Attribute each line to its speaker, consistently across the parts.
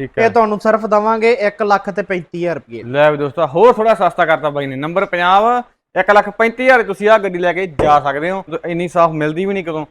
Speaker 1: ਇਹ ਤੁਹਾਨੂੰ ਸਿਰਫ ਦਵਾਂਗੇ 1 ਲੱਖ ਤੇ 35000 ਰੁਪਏ
Speaker 2: ਲੈ ਵੀ ਦੋਸਤੋ ਹੋਰ ਥੋੜਾ ਸਸਤਾ ਕਰਤਾ ਬਾਈ ਨੇ। ਨੰਬਰ 50 1 ਲੱਖ 35000 ਤੁਸੀਂ ਆ ਗੱਡੀ ਲੈ ਕੇ ਜਾ ਸਕਦੇ ਹੋ। ਇੰਨੀ ਸਾਫ਼ ਮਿਲਦੀ ਵੀ ਨਹੀਂ ਕਦੋਂ।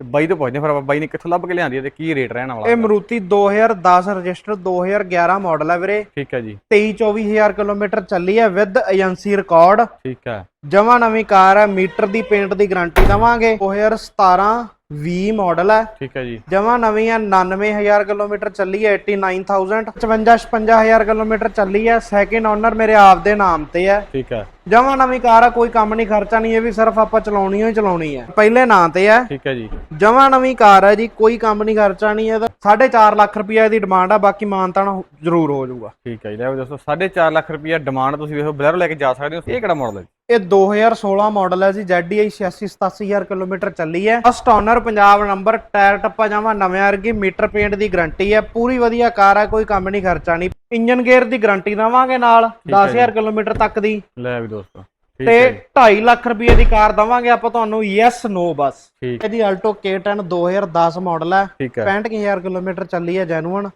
Speaker 2: ਬਾਈ ਤੋਂ ਪੁੱਛਦੇ ਫਿਰ ਬਾਈ ਨੇ ਕਿੱਥੋਂ ਲੱਭ ਕੇ ਲਿਆਂਦੀ ਹੈ ਤੇ ਕੀ ਰੇਟ ਰਹਿਣ ਵਾਲਾ
Speaker 1: ਇਹ ਮਰੂਤੀ 2010 ਰਜਿਸਟਰ 2011 ਮਾਡਲ ਹੈ ਵੀਰੇ।
Speaker 2: ਠੀਕ ਹੈ ਜੀ।
Speaker 1: 23 24000 ਕਿਲੋਮੀਟਰ ਚੱਲੀ ਹੈ ਵਿਦ ਏਜੰਸੀ ਰਿਕਾਰਡ
Speaker 2: ਠੀਕ ਹੈ।
Speaker 1: ਜਮਾ ਨਵੀਂ ਕਾਰ ਹੈ ਮੀਟਰ ਦੀ ਪੇਂਟ ਦੀ ਗਾਰੰਟੀ ਦਵਾਂਗੇ। 2017 20 ਮਾਡਲ ਹੈ।
Speaker 2: ਠੀਕ ਹੈ ਜੀ।
Speaker 1: ਜਮਾ ਨਵੀਂ ਹੈ 99000 ਕਿਲੋਮੀਟਰ ਚੱਲੀ ਹੈ 89000 55 55000 ਕਿਲੋਮੀਟਰ ਚੱਲੀ ਹੈ। ਸੈਕਿੰਡ ਓਨਰ ਮੇਰੇ ਆਪ ਦੇ ਨਾਮ ਤੇ ਹੈ।
Speaker 2: ਠੀਕ ਹੈ।
Speaker 1: ਜਮਾ ਨਵੀਂ ਕਾਰ ਆ ਕੋਈ ਕੰਮ ਨਹੀਂ ਖਰਚਾ ਨਹੀਂ ਇਹ ਵੀ ਸਿਰਫ ਆਪਾਂ ਚਲਾਉਣੀ ਹੀ ਚਲਾਉਣੀ ਹੈ ਪਹਿਲੇ ਨਾਂ ਤੇ ਹੈ
Speaker 2: ਠੀਕ ਹੈ ਜੀ।
Speaker 1: ਜਮਾ ਨਵੀਂ ਕਾਰ ਹੈ ਜੀ ਕੋਈ ਕੰਮ ਨਹੀਂ ਖਰਚਾ ਨਹੀਂ ਇਹਦਾ 4.5 ਲੱਖ ਰੁਪਏ ਦੀ ਡਿਮਾਂਡ ਆ ਬਾਕੀ ਮਾਨਤਾਨ ਜ਼ਰੂਰ ਹੋ ਜਾਊਗਾ।
Speaker 2: ਠੀਕ ਹੈ ਜੀ ਲੈ ਵੀ ਦੋਸਤੋ 4.5 ਲੱਖ ਰੁਪਈਆ ਡਿਮਾਂਡ ਤੁਸੀਂ ਵੇਖੋ ਬਲੈਰੋ ਲੈ ਕੇ ਜਾ ਸਕਦੇ ਹੋ ਇਹ ਕਿਹੜਾ ਮਾਡਲ ਹੈ?
Speaker 1: ਇਹ 2016 ਮਾਡਲ ਹੈ ਜੀ ZDI 86 87000 ਕਿਲੋਮੀਟਰ ਚੱਲੀ ਹੈ। First owner Punjab number tyre ਟੱਪਾ ਜਾਵਾ ਨਵੇਂ ਵਰਗੀ ਮੀਟਰ ਪੇਂਟ ਦੀ ਗਾਰੰਟੀ ਹੈ। ਪੂਰੀ ਵਧੀਆ ਕਾਰ ਹੈ ਕੋਈ ਕੰਮ ਨਹੀਂ ਖਰਚਾ ਨਹੀਂ। ਇੰਜਨ ਗੇਅਰ ਦੀ ਗਾਰੰਟੀ ਦਵਾਂਗੇ ਨਾਲ 10000 ਕਿਲੋਮੀਟਰ ਤੱਕ ਦੀ।
Speaker 2: ਲੈ ਵੀ ਦੋਸਤੋ
Speaker 1: ਤੇ
Speaker 2: ਹੈ ਜੀ।
Speaker 1: 2.5 ਲੱਖ ਰੁਪਏ ਦੀ ਕਾਰ ਦਵਾਂਗੇ ਆਪਾਂ ਤੁਹਾਨੂੰ ਯੈਸ ਨੋ ਬਸ। ਇਹਦੀ ਆਲਟੋ K10 2010 ਮਾਡਲ ਹੈ।
Speaker 2: ਠੀਕ ਹੈ।
Speaker 1: 65000 ਕਿਲੋਮੀਟਰ ਚੱਲੀ ਹੈ ਜੈਨੂਅਨ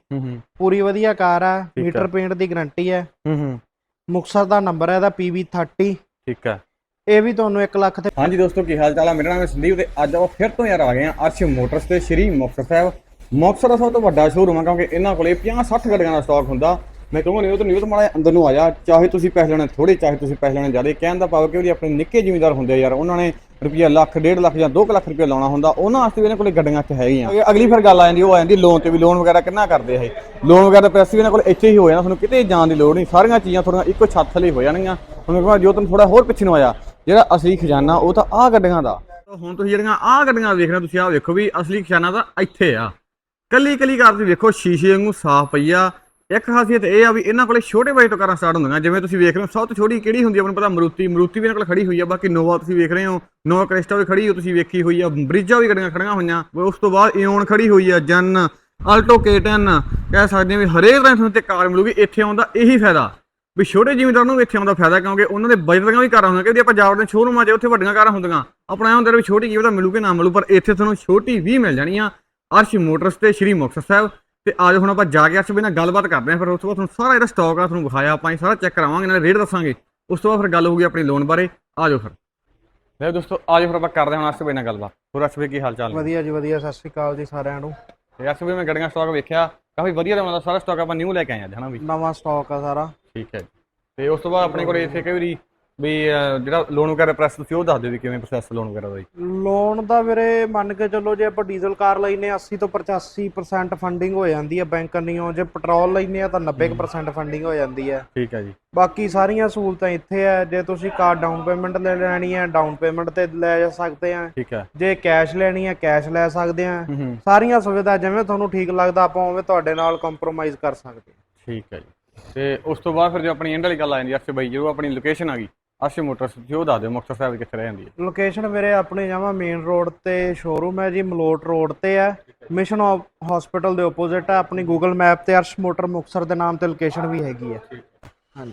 Speaker 1: ਪੂਰੀ ਵਧੀਆ ਕਾਰ ਹੈ। ਮੀਟਰ ਪੇਂਟ ਦੀ ਗਾਰੰਟੀ ਹੈ। ਮੁਕਤਸਰ ਦਾ ਨੰਬਰ ਹੈ ਇਹਦਾ PB30
Speaker 2: ਠੀਕ ਹੈ।
Speaker 1: ਇਹ ਵੀ ਤੁਹਾਨੂੰ 1 ਲੱਖ ਤੇ
Speaker 2: ਹਾਂਜੀ ਦੋਸਤੋ ਕੀ ਹਾਲ ਚਾਲ ਹੈ ਮੇਰਾ ਨਾਮ ਹੈ ਸੰਦੀਪ ਤੇ ਅੱਜ ਆਪਾਂ ਫਿਰ ਤੋਂ ਯਾਰ ਆ ਗਏ ਹਾਂ ਅਰਸ਼ ਮੋਟਰਸ ਤੇ ਸ਼੍ਰੀ ਮੁਕਤਸਰ ਸਾਹਿਬ। ਮੁਕਤਸਰ ਦਾ ਸਭ ਤੋਂ ਵੱਡਾ ਸ਼ੋਰੂਮ ਹੈ ਕਿਉਂਕਿ ਇਹਨਾਂ ਕੋਲੇ 50 60 ਗੱਡੀਆਂ ਦਾ ਸਟਾਕ ਹੁੰਦਾ। ਮੈਂ ਕਹੂੰਗਾ ਨਹੀਂ ਉਹ ਤਾਂ ਨਹੀਂ ਉਹ ਤਾਂ ਮਾੜਾ ਅੰਦਰ ਨੂੰ ਆ ਜਾ ਚਾਹੇ ਤੁਸੀਂ ਪੈਸੇ ਲੈਣੇ ਥੋੜੇ ਚਾਹੇ ਤੁਸੀਂ ਪੈਸੇ ਲੈਣੇ ਜ਼ਿਆਦਾ ਕਹਿਣ ਦਾ ਭਾਵ ਕਿ ਉਹਦੀ ਆਪਣੇ ਨਿੱਕੇ ਜ਼ਿਮੀਂਦਾਰ ਹੁੰਦੇ ਆ ਯਾਰ ਉਹਨਾਂ ਨੇ ਰੁਪਈਆ ਲੱਖ ਡੇਢ ਲੱਖ ਜਾਂ 2 ਲੱਖ ਰੁਪਈਆ ਲਾਉਣਾ ਹੁੰਦਾ ਉਹਨਾਂ ਵਾਸਤੇ ਵੀ ਇਹਨਾਂ ਕੋਲੇ ਗੱਡੀਆਂ ਇੱਥੇ ਹੈਗੀਆਂ। ਅਗੇ- ਅਗਲੀ ਫਿਰ ਗੱਲ ਆ ਜਾਂਦੀ ਉਹ ਆ ਜਾਂਦੀ ਲੋਨ ਤੇ ਵੀ ਲੋਨ ਵਗੈਰਾ ਕਿੰਨਾ ਕਰਦੇ ਇਹ? ਲੋਨ ਵਗੈਰਾ ਪੈਸੇ ਵੀ ਇਹਨਾਂ ਕੋਲ ਇੱਥੇ ਹੀ ਹੋ ਜਾਣਾ ਤੁਹਾਨੂੰ ਕਿਤੇ ਜਾਣ ਦੀ ਲੋੜ ਨਹੀਂ ਸਾਰੀਆਂ ਚੀਜ਼ਾਂ ਤੁਹਾਡੀਆਂ ਇੱਕੋ ਛੱਤ ਥੱਲੇ ਹੋ ਜਾਣਗੀਆਂ। ਤੁਹਾਨੂੰ ਕਹਾਂ ਜੋ ਤੁਹਾਨੂੰ ਥੋੜਾ ਹੋਰ ਪਿੱਛੇ ਨੂੰ ਆਇਆ ਜਿਹੜਾ ਅਸਲੀ ਖਜ਼ਾਨਾ ਉਹ ਤਾਂ ਆਹ ਗੱਡੀਆਂ ਦਾ। ਹੁਣ ਤੁਸੀਂ ਜਿਹੜੀਆਂ ਆਹ ਗੱਡੀਆਂ ਦੇਖ ਰਹੇ ਤੁਸੀਂ ਆਹ ਵੇਖੋ ਵੀ ਅਸਲੀ ਖਜ਼ਾਨਾ ਤਾਂ ਇੱਥੇ ਆ। ਕੱਲੀ ਕੱਲੀ ਕਾਰ ਤੁਸੀਂ ਵੇਖੋ ਸ਼ੀਸ਼ੇ ਵਾਂਗੂ ਸਾਫ਼ ਪਈ ਆ ਇੱਕ ਖਾਸੀਅਤ ਇਹ ਆ ਵੀ ਇਹਨਾਂ ਕੋਲੇ ਛੋਟੇ ਵਜੇ ਤੋਂ ਕਾਰਾਂ ਸਟਾਰਟ ਹੁੰਦੀਆਂ। ਜਿਵੇਂ ਤੁਸੀਂ ਵੇਖ ਰਹੇ ਹੋ, ਸਭ ਤੋਂ ਛੋਟੀ ਕਿਹੜੀ ਹੁੰਦੀ ਆ ਮੈਨੂੰ ਪਤਾ, ਮਰੂਤੀ ਮਰੂਤੀ ਵੀ ਇਹਨਾਂ ਕੋਲ ਖੜੀ ਹੋਈ ਆ, ਬਾਕੀ ਨੋਵਾ ਤੁਸੀਂ ਵੇਖ ਰਹੇ ਹੋ, ਨੋਵਾ ਕ੍ਰਿਸਟਾ ਵੀ ਖੜੀ ਹੋ ਤੁਸੀਂ ਵੇਖੀ ਹੋਈ ਆ, ਬ੍ਰਿਜਾ ਵੀ ਗੱਡੀਆਂ ਖੜੀਆਂ ਹੋਈਆਂ ਉਸ ਤੋਂ ਬਾਅਦ ਇਓਨ ਖੜੀ ਹੋਈ ਆ, ਜਨ ਆਲਟੋ K10 ਕਹਿ ਸਕਦੇ ਹਾਂ ਵੀ ਹਰੇਕ ਤਰ੍ਹਾਂ ਤੁਹਾਨੂੰ ਤੇ ਕਾਰ ਮਿਲੂਗੀ, ਇੱਥੇ ਆਉਂਦਾ ਇਹੀ ਫਾਇਦਾ। ਵੀ ਛੋਟੇ ਜ਼ਿਮੀਂਦਾਰ ਨੂੰ ਵੀ ਇੱਥੇ ਆਉਂਦਾ ਫਾਇਦਾ, ਕਿਉਂਕਿ ਉਹਨਾਂ ਦੇ ਬਜਟ ਦੀਆਂ ਵੀ ਕਾਰਾਂ ਹੁੰਦੀਆਂ, ਕਿਉਂਕਿ ਆਪਾਂ ਜਾਵੜ ਦੇ ਸ਼ੋਰੂਮਾਂ 'ਚ ਉੱਥੇ ਵੱਡੀਆਂ ਕਾਰਾਂ ਹੁੰਦੀਆਂ, ਆਪਣਾ ਇਹ ਹੁੰਦਾ ਵੀ ਛੋਟੀ ਕੀ ਪਤਾ ਮਿਲੂ ਕਿ ਨਾ ਮਿਲੂ, ਪਰ ਇੱਥੇ ਤੁਹਾਨੂੰ ਛੋਟੀ ਵੀ ਮਿਲ ਜਾਣੀ ਆ, ਅਰਸ਼ ਮੋਟਰਸ ਤੇ ਸ਼੍ਰੀ ਮੁਕਤਸਰ ਸਾਹਿਬ। ਤੇ ਆਜੋ ਹੁਣ ਆਪਾਂ ਜਾ ਕੇ ਅਰਸ਼ ਵੀ ਨਾਲ ਗੱਲਬਾਤ ਕਰਦੇ ਹਾਂ ਫਿਰ ਉਸ ਤੋਂ ਬਾਅਦ ਤੁਹਾਨੂੰ ਸਾਰਾ ਇਹਦਾ ਸਟਾਕ ਆ ਤੁਹਾਨੂੰ ਵਿਖਾਇਆ ਆਪਾਂ ਇਹ ਸਾਰਾ ਚੈੱਕ ਕਰਾਵਾਂਗੇ ਨਾਲ ਰੇਟ ਦੱਸਾਂਗੇ। ਉਸ ਤੋਂ ਬਾਅਦ ਫਿਰ ਗੱਲ ਹੋਊਗੀ ਆਪਣੀ ਲੋਨ ਬਾਰੇ। ਆਜੋ ਫਿਰ। ਲੈ ਦੋਸਤੋ ਆਜੋ ਫਿਰ ਆਪਾਂ ਕਰਦੇ ਹਾਂ ਹੁਣ ਅਰਸ਼ ਵੀ ਨਾਲ ਗੱਲਬਾਤ। ਹੋਰ ਅਰਸ਼ ਵੀ ਕੀ ਹਾਲ ਚਾਲ ਨੇ?
Speaker 1: ਵਧੀਆ ਜੀ ਵਧੀਆ। ਸਤਿ ਸ਼੍ਰੀ ਅਕਾਲ ਜੀ ਸਾਰਿਆਂ ਨੂੰ।
Speaker 2: ਤੇ ਵੀ ਮੈਂ ਗੱਡੀਆਂ ਸਟਾਕ ਵੇਖਿਆ ਕਾਫੀ ਵਧੀਆ ਦਾ ਸਾਰਾ ਸਟਾਕ ਆਪਾਂ ਨਿਊ ਲੈ ਕੇ ਆਏ ਅੱਜ ਹਨਾ ਵੀ?
Speaker 1: ਨਵਾਂ ਸਟਾਕ ਆ ਸਾਰਾ।
Speaker 2: ਠੀਕ ਹੈ। ਤੇ ਉਸ ਤੋਂ ਬਾਅਦ ਆਪਣੇ ਕੋਲ ਇੱਥੇ ਕਈ ਵਾਰੀ ਵੀ ਜਿਹੜਾ ਲੋਨ ਵਗੈਰਾ ਪ੍ਰੈਸ ਤੁਸੀਂ ਉਹ ਦੱਸ ਦਿਓ ਵੀ ਕਿਵੇਂ ਪ੍ਰੋਸੈਸ ਲੋਨ ਵਗੈਰਾ ਦਾ ਜੀ।
Speaker 1: ਲੋਨ ਦਾ ਵੀਰੇ ਮੰਨ ਕੇ ਚੱਲੋ ਜੇ ਆਪਾਂ ਡੀਜ਼ਲ ਕਾਰ ਲੈਨੇ 80 ਤੋਂ 85% ਫੰਡਿੰਗ ਹੋ ਜਾਂਦੀ ਹੈ ਬੈਂਕ ਕੰਨੀਓ ਜੇ ਪੈਟਰੋਲ ਲੈਨੇ ਆ ਤਾਂ 90% ਫੰਡਿੰਗ ਹੋ। ਜਾਂਦੀ ਹੈ
Speaker 2: ਠੀਕ ਹੈ ਜੀ।
Speaker 1: ਬਾਕੀ ਸਾਰੀਆਂ ਸਹੂਲਤਾਂ ਇੱਥੇ ਆ ਜੇ ਤੁਸੀਂ ਕਾਰ ਡਾਊਨ ਪੇਮੈਂਟ ਲੈ ਲੈਣੀ ਹੈ ਡਾਊਨ ਪੇਮੈਂਟ ਤੇ ਲੈ ਜਾ ਸਕਦੇ ਆ।
Speaker 2: ਠੀਕ ਹੈ
Speaker 1: ਜੇ ਕੈਸ਼ ਲੈਣੀ ਹੈ ਕੈਸ਼ ਲੈ ਸਕਦੇ ਆ।
Speaker 2: ਹੂੰ ਹੂੰ।
Speaker 1: ਸਾਰੀਆਂ ਸੁਵਿਧਾ ਜਿਵੇਂ ਤੁਹਾਨੂੰ ਠੀਕ ਲੱਗਦਾ ਆਪਾਂ ਉਵੇਂ ਤੁਹਾਡੇ ਨਾਲ ਕੰਪਰੋਮਾਈਜ਼ ਕਰ ਸਕਦੇ ਹਾਂ
Speaker 2: ਠੀਕ ਹੈ ਜੀ। ਤੇ ਉਸ ਤੋਂ ਬਾਅਦ ਫਿਰ ਜੋ ਆਪਣੀ ਐਂਡ ਵਾਲੀ ਗੱਲ ਆ ਜਾਂਦੀ ਅਰਸ਼ ਬਾਈ ਜਦੋਂ ਆਪਣੀ ਲੋਕੇਸ਼ਨ ਆ ਗਈ ਅਰਸ਼ ਮੋਟਰਸ ਉਹ ਦੱਸ ਦਿਓ ਮੁਕਤਸਰ ਸਾਹਿਬ ਕਿੱਥੇ ਰਹਿ ਜਾਂਦੀ ਹੈ।
Speaker 1: ਲੋਕੇਸ਼ਨ ਮੇਰੇ ਆਪਣੇ ਜਾਵਾ ਮੇਨ ਰੋਡ ਤੇ ਸ਼ੋਰੂਮ ਹੈ ਜੀ ਮਲੋਟ ਰੋਡ ਤੇ ਹੈ। ਮਿਸ਼ਨ ਹਸਪੀਟਲ ਦੇ ਆਪੋਜ਼ਿਟ ਹੈ। ਆਪਣੀ ਗੂਗਲ ਮੈਪ ਤੇ ਅਰਸ਼ ਮੋਟਰ ਮੁਕਤਸਰ ਦੇ ਨਾਮ ਤੇ ਲੋਕੇਸ਼ਨ ਵੀ ਹੈਗੀ ਹੈ।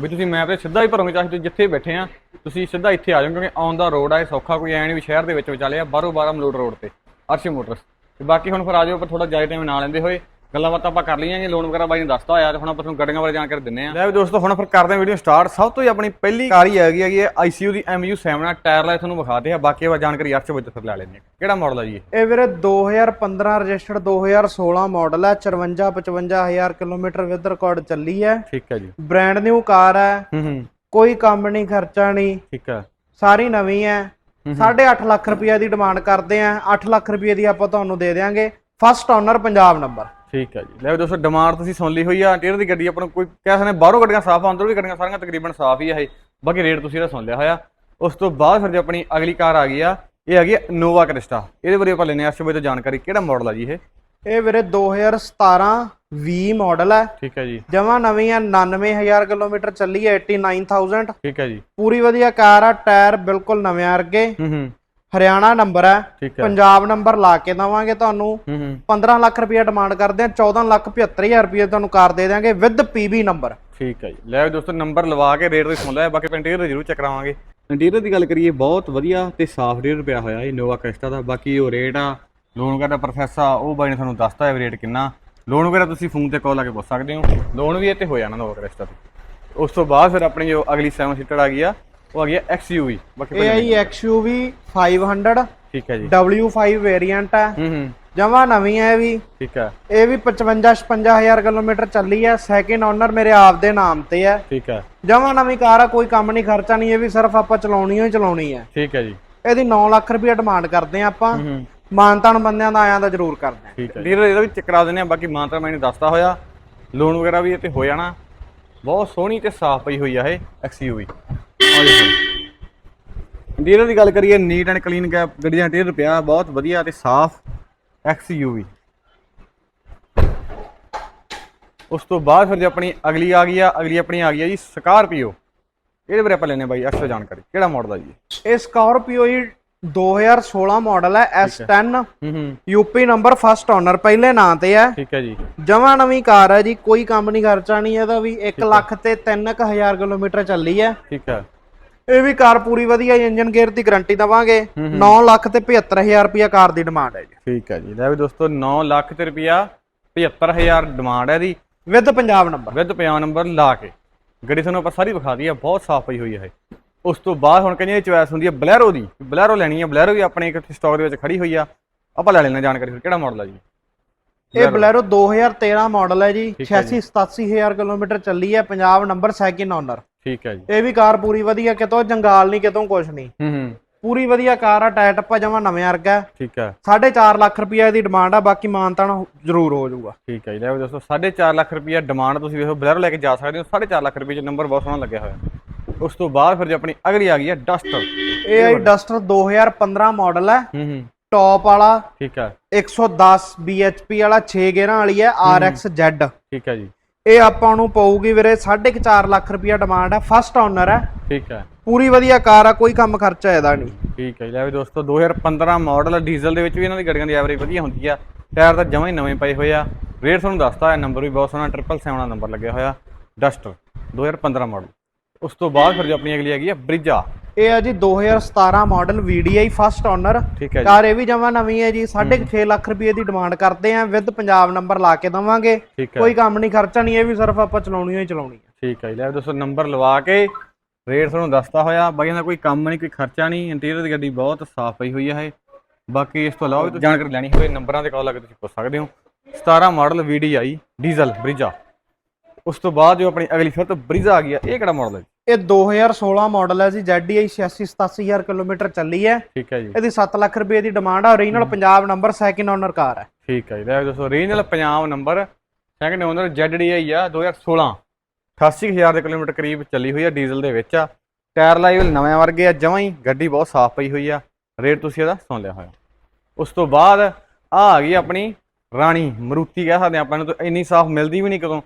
Speaker 2: ਵੀ ਤੁਸੀਂ ਮੈਪ ਤੇ ਸਿੱਧਾ ਹੀ ਭਰੋਗੇ ਚਾਹੇ ਤੁਸੀਂ ਜਿੱਥੇ ਬੈਠੇ ਆ ਤੁਸੀਂ ਸਿੱਧਾ ਇੱਥੇ ਆ ਜਾਓ ਕਿਉਂਕਿ ਆਨ ਦਾ ਰੋਡ ਆ ਇਹ ਸੌਖਾ ਕੋਈ ਐ ਨਹੀਂ ਵੀ ਸ਼ਹਿਰ ਦੇ ਵਿੱਚ ਵਿਚਾਲੇ ਆ ਬਾਹਰੋਂ ਬਾਹਰ ਮਲੋਟ ਰੋਡ ਤੇ ਅਰਸ਼ ਮੋਟਰਸ। ਤੇ ਬਾਕੀ ਹੁਣ ਫਿਰ ਆ ਜਾਓ ਆਪਾਂ ਥੋੜਾ ਜਾਇ ਟਾਈਮ ਨਾਲ ਲੈਂਦੇ ਹੋਏ ਗੱਲਾਂ ਬਾਤਾਂ ਆਪਾਂ ਕਰ ਲਈਆਂ ਜੀ ਲੋਨ ਵਗੈਰਾ ਬਾਈ ਨੇ ਦੱਸਤਾ ਹੋਇਆ ਤੇ ਹੁਣ ਆਪਾਂ ਤੁਹਾਨੂੰ ਗੱਡੀਆਂ ਬਾਰੇ ਜਾਣਕਾਰੀ ਦਿੰਨੇ ਆ ਲੈ ਵੀ ਦੋਸਤੋ ਹੁਣ ਫਿਰ ਕਰਦੇ ਆ ਵੀਡੀਓ ਸਟਾਰਟ ਸਭ ਤੋਂ ਹੀ ਆਪਣੀ ਪਹਿਲੀ ਕਾਰ ਹੀ ਹੈਗੀ ਹੈਗੀ ਹੈ ICU ਦੀ MU7 ਆ। ਟਾਇਰ ਲਾਇ ਤੁਹਾਨੂੰ ਵਿਖਾਦੇ ਆ ਬਾਕੀ ਆਪਾਂ ਜਾਣਕਾਰੀ ਅਰਸ਼ ਵਿੱਚ ਫਿਰ ਲੈ ਲੈਂਦੇ ਆ ਕਿਹੜਾ ਮਾਡਲ ਆ ਜੀ ਇਹ?
Speaker 1: ਇਹ ਵੀਰੇ 2015 ਰਜਿਸਟਰਡ 2016 ਮਾਡਲ ਹੈ 54 55000 ਕਿਲੋਮੀਟਰ ਵਿਦ ਰਿਕਾਰਡ ਚੱਲੀ ਹੈ
Speaker 2: ਠੀਕ ਹੈ ਜੀ।
Speaker 1: ਬ੍ਰਾਂਡ ਨਿਊ ਕਾਰ ਹੈ
Speaker 2: ਹੂੰ ਹੂੰ।
Speaker 1: ਕੋਈ ਕੰਮ ਨਹੀਂ ਖਰਚਾ ਨਹੀਂ
Speaker 2: ਠੀਕ ਹੈ
Speaker 1: ਸਾਰੀ ਨਵੀਂ ਹੈ 8.5 ਲੱਖ ਰੁਪਏ ਦੀ ਡਿਮਾਂਡ ਕਰਦੇ ਆ। 8 ਲੱਖ ਰੁਪਏ ਦੀ ਆਪਾਂ ਤੁਹਾਨੂੰ ਦੇ ਦੇਵਾਂਗੇ ਫਸਟ ਓਨਰ ਪੰਜਾਬ ਨੰਬਰ
Speaker 2: ਠੀਕ ਹੈ ਜੀ। ਲੈ ਦੋਸਤੋ ਡਿਮਾਂਡ ਤੁਸੀਂ ਸੁਣ ਲਈ ਹੋਈ ਆ। ਟੇਰ ਦੀ ਗੱਡੀ ਆਪਾਂ ਨੂੰ ਕੋਈ ਕਹਿ ਸਕਦੇ ਬਾਹਰੋਂ ਗੱਡੀਆਂ ਸਾਫ਼ ਅੰਦਰੋਂ ਵੀ ਗੱਡੀਆਂ ਸਾਰੀਆਂ ਤਕਰੀਬਨ ਸਾਫ਼ ਹੀ ਆ ਇਹ। ਬਾਕੀ ਰੇਟ ਤੁਸੀਂ ਇਹਦਾ ਸੁਣ ਲਿਆ ਹੋਇਆ। ਉਸ ਤੋਂ ਬਾਅਦ ਫਿਰ ਜੇ ਆਪਣੀ ਅਗਲੀ ਕਾਰ ਆ ਗਈ ਆ ਇਹ ਹੈਗੀ ਨੋਵਾ ਕ੍ਰਿਸਟਾ ਇਹਦੇ ਬਾਰੇ ਆਪਾਂ ਲੈਣੇ ਆ ਅਰਸ਼ਵੇ ਤੋਂ ਜਾਣਕਾਰੀ। ਕਿਹੜਾ ਮਾਡਲ ਆ ਜੀ ਇਹ?
Speaker 1: ਇਹ ਵੀਰੇ 2017 20 ਮਾਡਲ ਹੈ
Speaker 2: ਠੀਕ ਹੈ ਜੀ।
Speaker 1: ਜਮਾ ਨਵੀਂ ਹੈ 99000 ਕਿਲੋਮੀਟਰ ਚੱਲੀ ਹੈ 89000
Speaker 2: ਠੀਕ ਹੈ ਜੀ।
Speaker 1: ਪੂਰੀ ਵਧੀਆ ਕਾਰ ਆ ਟਾਇਰ ਬਿਲਕੁਲ ਨਵੇਂ ਵਰਗੇ।
Speaker 2: ਹੂੰ ਹੂੰ।
Speaker 1: ਹਰਿਆਣਾ ਨੰਬਰ ਹੈ ਪੰਜਾਬ ਨੰਬਰ ਲਾ ਕੇ ਦਵਾਂਗੇ ਤੁਹਾਨੂੰ।
Speaker 2: ਹੂੰ ਹੂੰ।
Speaker 1: 15 ਲੱਖ ਰੁਪਏ ਡਿਮਾਂਡ ਕਰਦੇ ਆ 14 ਲੱਖ 75000 ਰੁਪਏ ਤੁਹਾਨੂੰ ਕਾਰ ਦੇ ਦਿਆਂਗੇ ਵਿਦ ਪੀਬੀ ਨੰਬਰ
Speaker 2: ਠੀਕ ਹੈ ਜੀ। ਲੈ ਦੋਸਤੋ ਨੰਬਰ ਲਵਾ ਕੇ ਰੇਟ ਵੀ ਸੁਣ ਲਿਆ ਬਾਕੀ ਇੰਟੀਰੀਅਰ ਜ਼ਰੂਰ ਚੈੱਕ ਕਰਾਵਾਂਗੇ। ਇੰਟੀਰੀਅਰ ਦੀ ਗੱਲ ਕਰੀਏ ਬਹੁਤ ਵਧੀਆ ਤੇ ਸਾਫ਼ ਇੰਟੀਰੀਅਰ ਪਿਆ ਹੋਇਆ ਇਹ ਨੋਵਾ ਕ੍ਰਿਸਟਾ ਦਾ। ਬਾਕੀ ਉਹ ਰੇਟ ਆ ਲੋਨ ਕਰਦਾ ਪ੍ਰੋਸੈਸ ਆ ਉਹ ਬਾਈ ਨੇ ਤੁਹਾਨੂੰ ਦੱਸਤਾ ਹੈ ਰੇਟ ਕਿੰਨਾ। ਲੋਨ ਵਗੈਰਾ ਤੁਸੀਂ ਫੋਨ ਤੇ ਕਾਲ ਲਾ ਕੇ ਪੁੱਛ ਸਕਦੇ ਹੋ। ਲੋਨ ਵੀ ਇਹ ਤੇ ਹੋ ਜਾਣਾ ਨੋਵਾ ਕ੍ਰਿਸਟਾ ਤੇ। ਉਸ ਤੋਂ ਬਾਅਦ ਫਿਰ ਆਪਣੀ ਜੋ ਅਗਲੀ 7 ਸੀਟਰ ਆ ਗਈ ਆ। ਉਹ ਆ ਗਈ XUV ਬਾਕੀ
Speaker 1: ਇਹ ਆਈ XUV 500
Speaker 2: ਠੀਕ ਹੈ ਜੀ।
Speaker 1: W5 ਵੇਰੀਐਂਟ ਹੈ
Speaker 2: ਹੂੰ ਹੂੰ।
Speaker 1: ਜਮਾ ਨਵੀਂ ਹੈ ਇਹ ਵੀ।
Speaker 2: ਠੀਕ ਹੈ।
Speaker 1: ਇਹ ਵੀ 55 56000 ਕਿਲੋਮੀਟਰ ਚੱਲੀ ਹੈ ਸੈਕਿੰਡ ਓਨਰ ਮੇਰੇ ਆਪ ਦੇ ਨਾਮ ਤੇ ਹੈ
Speaker 2: ਠੀਕ ਹੈ।
Speaker 1: ਜਮਾ ਨਵੀਂ ਕਾਰ ਆ ਕੋਈ ਕੰਮ ਨਹੀਂ ਖਰਚਾ ਨਹੀਂ ਇਹ ਵੀ ਸਿਰਫ ਆਪਾਂ ਚਲਾਉਣੀ ਹੀ ਚਲਾਉਣੀ ਹੈ
Speaker 2: ਠੀਕ ਹੈ ਜੀ।
Speaker 1: ਇਹਦੀ 9 ਲੱਖ ਰੁਪਏ ਡਿਮਾਂਡ ਕਰਦੇ ਆ ਆਪਾਂ। ਮਾਨਤਾਨ ਬੰਦਿਆਂ ਦਾ ਆਇਆਂ ਦਾ ਜ਼ਰੂਰ ਕਰਦੇ ਆ।
Speaker 2: ਠੀਕ ਹੈ ਡੀਲਰ ਇਹਦਾ ਵੀ ਚੈੱਕ ਕਰਾ ਦਿੰਦੇ ਆ ਬਾਕੀ ਮਾਨਤਾ ਮੈਨੂੰ ਦੱਸਦਾ ਹੋਇਆ। ਲੋਨ ਵਗੈਰਾ ਵੀ ਇਹ ਤੇ ਹੋ ਜਾਣਾ। ਬਹੁਤ ਸੋਹਣੀ ਤੇ ਸਾਫ਼ ਪਈ ਹੋਈ ਆ ਇਹ XUV ਆ ਦੇਖੋ ਡੀਲਰ ਦੀ ਗੱਲ ਕਰੀਏ ਨੀਟ ਐਂਡ ਕਲੀਨ ਕੈਪ ਗੱਡੀ ਦਾ ਇੰਟੀਰੀਅਰ ਪਿਆ, ਬਹੁਤ ਵਧੀਆ ਤੇ ਸਾਫ਼ XUV ਉਸ ਤੋਂ ਬਾਅਦ ਫਿਰ ਜੇ ਆਪਣੀ ਅਗਲੀ ਆ ਗਈ ਆ, ਅਗਲੀ ਆਪਣੀ ਆ ਗਈ ਆ ਜੀ ਸਕਾਰਪੀਓ ਇਹਦੇ ਬਾਰੇ ਆਪਾਂ ਲੈਣੇ ਬਾਈ ਅਕਸਰ ਜਾਣਕਾਰੀ। ਕਿਹੜਾ ਮਾਡਲ ਆ ਜੀ
Speaker 1: ਇਹ? ਸਕਾਰਪੀਓ ਹੀ 2016 ਮਾਡਲ ਹੈ S10
Speaker 2: ਹੂੰ। ਹੂੰ
Speaker 1: ਯੂਪੀ ਨੰਬਰ ਫਸਟ ਓਨਰ ਪਹਿਲੇ ਨਾਂ ਤੇ ਹੈ।
Speaker 2: ਠੀਕ ਹੈ ਜੀ।
Speaker 1: ਜਮਾ ਨਵੀਂ ਕਾਰ ਹੈ ਜੀ ਕੋਈ ਕੰਮ ਨਹੀਂ ਖਰਚਾ ਨਹੀਂ ਇਹਦਾ ਵੀ 1 ਲੱਖ ਤੇ 3000 ਕਿਲੋਮੀਟਰ ਚੱਲੀ ਹੈ।
Speaker 2: ਠੀਕ ਹੈ।
Speaker 1: ਇਹ ਵੀ ਕਾਰ ਪੂਰੀ ਵਧੀਆ ਇੰਜਨ ਗੇਅਰ ਦੀ ਗਾਰੰਟੀ ਦਵਾਂਗੇ। 9 ਲੱਖ ਤੇ 75000 ਰੁਪਿਆ ਕਾਰ ਦੀ ਡਿਮਾਂਡ ਹੈ ਜੀ।
Speaker 2: ਠੀਕ ਹੈ ਜੀ। ਲੈ ਵੀ ਦੋਸਤੋ 9 ਲੱਖ ਤੇ ਰੁਪਿਆ 75000 ਡਿਮਾਂਡ ਹੈ ਦੀ
Speaker 1: ਵਿਦ ਪੰਜਾਬ ਨੰਬਰ
Speaker 2: ਵਿਦ ਪਿਆ ਨੰਬਰ ਲਾ ਕੇ। ਗੱਡੀ ਤੁਹਾਨੂੰ ਆਪਾਂ ਸਾਰੀ ਵਿਖਾ ਦਈ ਆ ਬਹੁਤ ਸਾਫ਼ ਪਈ ਹੋਈ ਹੈ ਇਹ। ਉਸ ਤੋਂ ਬਾਅਦ ਹੁਣ ਕਹਿੰਦੇ ਚੁਆਇਸ ਹੁੰਦੀ ਹੈ ਬਲੈਰੋ ਦੀ। ਬਲੈਰੋ ਲੈਣੀ ਹੈ ਬਲੈਰੋ ਵੀ ਆਪਣੇ ਇੱਕ ਸਟਾਕ ਦੇ ਵਿੱਚ ਖੜੀ ਹੋਈ ਆ। ਆਪਾਂ ਲੈ ਲੈਣਾ ਜਾਣਕਾਰੀ ਫਿਰ ਕਿਹੜਾ ਮਾਡਲ ਆ ਜੀ?
Speaker 1: ਇਹ ਬਲੈਰੋ। 2013 ਮਾਡਲ ਹੈ ਜੀ
Speaker 2: ਠੀਕ ਹੈ
Speaker 1: 86 87000 ਕਿਲੋਮੀਟਰ ਚੱਲੀ ਹੈ ਪੰਜਾਬ ਨੰਬਰ ਸੈਕਿੰਡ ਓਨਰ
Speaker 2: ਠੀਕ ਹੈ ਜੀ।
Speaker 1: ਇਹ ਵੀ ਕਾਰ ਪੂਰੀ ਵਧੀਆ ਕਿਤੋਂ ਜੰਗਾਲ ਨਹੀਂ ਕਿਤੋਂ ਕੁਛ ਨਹੀਂ।
Speaker 2: ਹੂੰ ਹੂੰ।
Speaker 1: ਪੂਰੀ ਵਧੀਆ ਕਾਰ ਆ ਟਾਇਰ ਟੱਪਾ ਜਮਾ ਨਵੇਂ ਵਰਗਾ।
Speaker 2: ਠੀਕ ਹੈ
Speaker 1: 4.5 ਲੱਖ ਰੁਪਏ ਦੀ ਡਿਮਾਂਡ ਆ ਬਾਕੀ ਮਾਨਤਾਨ ਜ਼ਰੂਰ ਹੋ ਜਾਊਗਾ।
Speaker 2: ਠੀਕ ਹੈ ਜੀ। ਲੈ ਦੋਸਤੋ 4.5 ਲੱਖ ਰੁਪਿਆ ਡਿਮਾਂਡ ਤੁਸੀਂ ਵੇਖੋ ਬਲੈਰੋ ਲੈ ਕੇ ਜਾ ਸਕਦੇ ਹੋ 4.5 ਲੱਖ ਰੁਪਏ ਚ ਨੰਬਰ ਬਹੁਤ ਸੋਹਣਾ ਲੱਗਿਆ ਹੋਇਆ। ਉਸ ਤੋਂ ਬਾਅਦ ਫਿਰ ਜੇ ਆਪਣੀ ਅਗਲੀ ਆ ਗਈ ਹੈ ਡਸਟਰ
Speaker 1: ਇਹ ਆਈ ਡਸਟਰ 2015 ਮਾਡਲ ਹੈ।
Speaker 2: ਹੂੰ ਹੂੰ।
Speaker 1: ਟੌਪ ਵਾਲਾ
Speaker 2: ਠੀਕ ਹੈ।
Speaker 1: 110 bhp ਵਾਲਾ 6 ਗੇਅਰਾਂ ਵਾਲੀ ਹੈ RXZ
Speaker 2: ਠੀਕ ਹੈ ਜੀ।
Speaker 1: ਇਹ ਆਪਾਂ ਨੂੰ ਪਊਗੀ ਵੀਰੇ 4.5 ਲੱਖ ਰੁਪਏ ਡਿਮਾਂਡ ਹੈ ਫਸਟ ਓਨਰ ਹੈ।
Speaker 2: ਠੀਕ ਹੈ।
Speaker 1: ਪੂਰੀ ਵਧੀਆ ਕਾਰ ਆ ਕੋਈ ਕੰਮ ਖਰਚਾ ਇਹਦਾ ਨਹੀਂ।
Speaker 2: ਠੀਕ ਹੈ ਲੈ ਵੀ ਦੋਸਤੋ 2015 ਮਾਡਲ ਡੀਜ਼ਲ ਦੇ ਵਿੱਚ ਵੀ ਇਹਨਾਂ ਦੀ ਗੱਡੀਆਂ ਦੀ ਐਵਰੇਜ ਵਧੀਆ ਹੁੰਦੀ ਆ। ਟਾਇਰ ਤਾਂ ਜਮਾਂ ਹੀ ਨਵੇਂ ਪਏ ਹੋਏ ਆ। ਰੇਟ ਤੁਹਾਨੂੰ ਦੱਸਤਾ ਹੈ ਨੰਬਰ ਵੀ ਬਹੁਤ ਸੋਹਣਾ 777 ਦਾ ਨੰਬਰ ਲੱਗਿਆ ਹੋਇਆ। ਡਸਟਰ 2015 ਮਾਡਲ ਉਸ ਤੋਂ ਬਾਅਦ ਫਿਰ ਜੋ ਆਪਣੀ ਅਗਲੀ ਹੈਗੀ ਆ ਬ੍ਰਿਜਾ।
Speaker 1: ਇਹ ਹੈ ਜੀ 2017 ਮਾਡਲ VDI ਫਸਟ ਓਨਰ
Speaker 2: ਠੀਕ ਹੈ ਜੀ।
Speaker 1: ਕਾਰ ਇਹ ਵੀ ਜਮਾ ਨਵੀਂ ਹੈ ਜੀ 6.5 ਲੱਖ ਰੁਪਏ ਦੀ ਡਿਮਾਂਡ ਕਰਦੇ ਆ ਵਿਦ ਪੰਜਾਬ ਨੰਬਰ ਲਾ ਕੇ ਦਵਾਂਗੇ। ਕੋਈ ਕੰਮ ਨਹੀਂ ਖਰਚਾ ਨਹੀਂ ਇਹ ਵੀ ਸਿਰਫ ਆਪਾਂ ਚਲਾਉਣੀ ਹੀ ਚਲਾਉਣੀ ਹੈ
Speaker 2: ਠੀਕ ਹੈ ਜੀ, ਲੈ ਦੋਸਤੋ ਨੰਬਰ ਲਵਾ ਕੇ ਰੇਟ ਤੁਹਾਨੂੰ ਦੱਸਤਾ ਹੋਇਆ। ਬਾਈਆਂ ਦਾ ਕੋਈ ਕੰਮ ਨਹੀਂ ਕੋਈ ਖਰਚਾ ਨਹੀਂ ਇੰਟੀਰੀਅਰ ਦੀ ਗੱਡੀ ਬਹੁਤ ਸਾਫ਼ ਪਈ ਹੋਈ ਹੈ ਇਹ। ਬਾਕੀ ਇਸ ਤੋਂ ਇਲਾਵਾ ਤੁਸੀਂ ਜਾਣਕਾਰੀ ਲੈਣੀ ਹੋਵੇ ਨੰਬਰਾਂ ਤੇ ਕਾਲ ਲਾ ਕੇ ਤੁਸੀਂ ਪੁੱਛ ਸਕਦੇ ਹੋ। 17 ਮਾਡਲ VDI ਡੀਜ਼ਲ ਬ੍ਰਿਜਾ। ਉਸ ਤੋਂ ਬਾਅਦ ਜੋ ਆਪਣੀ ਅਗਲੀ ਫਿਰ ਤੋਂ ਬ੍ਰਿਜਾ ਆ ਗਈ ਆ ਇਹ ਕਿਹੜਾ ਮਾਡਲ ਹੈ?
Speaker 1: ਇਹ 2016 ਮਾਡਲ ਹੈ ਜੀ ZDI 86 87000 ਕਿਲੋਮੀਟਰ ਚੱਲੀ ਹੈ।
Speaker 2: ਠੀਕ ਹੈ ਜੀ।
Speaker 1: ਇਹਦੀ 7 ਲੱਖ ਰੁਪਏ ਦੀ ਡਿਮਾਂਡ ਆ original Punjab number second owner car ਹੈ।
Speaker 2: ਠੀਕ ਹੈ ਜੀ ਲੈ ਵੀ ਦੋਸਤੋ regional Punjab number second owner ZDI ਆ 2016 88000 ਦੇ ਕਿਲੋਮੀਟਰ ਕਰੀਬ ਚੱਲੀ ਹੋਈ ਆ ਡੀਜ਼ਲ ਦੇ ਵਿੱਚ ਆ। ਟਾਇਰ ਲਾਈਵਲ ਨਵੇਂ ਵਰਗੇ ਆ ਜਮਾਂ ਹੀ ਗੱਡੀ ਬਹੁਤ ਸਾਫ਼ ਪਈ ਹੋਈ ਆ। ਰੇਟ ਤੁਸੀਂ ਇਹਦਾ ਸੁਣ ਲਿਆ ਹੋਇਆ। ਉਸ ਤੋਂ ਬਾਅਦ ਆ ਆ ਗਈ ਆਪਣੀ ਰਾਣੀ ਮਰੂਤੀ ਕਹਿ ਸਕਦੇ ਆਪਾਂ ਨੂੰ ਤਾਂ ਇੰਨੀ ਸਾਫ਼ ਮਿਲਦੀ ਵੀ ਨਹੀਂ ਕਦੋਂ।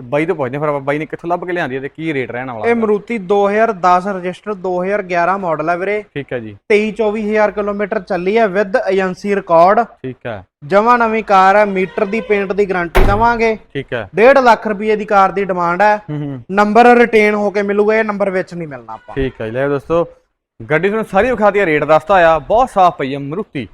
Speaker 2: ਬਾਈ ਤੋਂ ਪੁੱਛਦੇ ਹਾਂ ਫਿਰ ਆਪਾਂ ਬਾਈ ਨੇ ਕਿੱਥੋਂ ਲੱਭ ਕੇ ਲਿਆਂਦੀ ਹੈ ਤੇ ਕੀ ਰੇਟ ਰਹਿਣ
Speaker 1: ਇਹ
Speaker 2: ਵਾਲਾ
Speaker 1: ਮਰੂਤੀ 2010 ਰਜਿਸਟਰ 2011 ਮਾਡਲ ਹੈ ਵੀਰੇ।
Speaker 2: ਠੀਕ ਹੈ ਜੀ।
Speaker 1: 23 24000 ਕਿਲੋਮੀਟਰ ਚੱਲੀ ਹੈ ਵਿਦ ਏਜੰਸੀ ਰਿਕਾਰਡ
Speaker 2: ਠੀਕ ਹੈ।
Speaker 1: ਜਮਾ ਨਵੀਂ ਕਾਰ ਹੈ ਮੀਟਰ ਦੀ ਪੇਂਟ ਦੀ ਗਾਰੰਟੀ ਦਵਾਂਗੇ।
Speaker 2: ਠੀਕ ਹੈ।
Speaker 1: 1.5 ਲੱਖ ਰੁਪਏ ਦੀ ਕਾਰ ਦੀ ਡਿਮਾਂਡ ਹੈ।
Speaker 2: ਹੂੰ ਹੂੰ।
Speaker 1: ਨੰਬਰ ਰਿਟੇਨ ਹੋ ਕੇ ਮਿਲੂਗਾ ਇਹ ਨੰਬਰ ਵਿੱਚ ਨਹੀਂ ਮਿਲਣਾ ਆਪਾਂ।
Speaker 2: ਠੀਕ ਹੈ ਜੀ ਲੈ ਦੋਸਤੋ। ਗੱਡੀ ਤੁਹਾਨੂੰ ਸਾਰੀ ਵਿਖਾਤੀ ਰੇਟ ਦੱਸਤਾ ਆ ਬਹੁਤ ਸਾਫ਼ ਪਈ ਆ ਮਰੂਤੀ।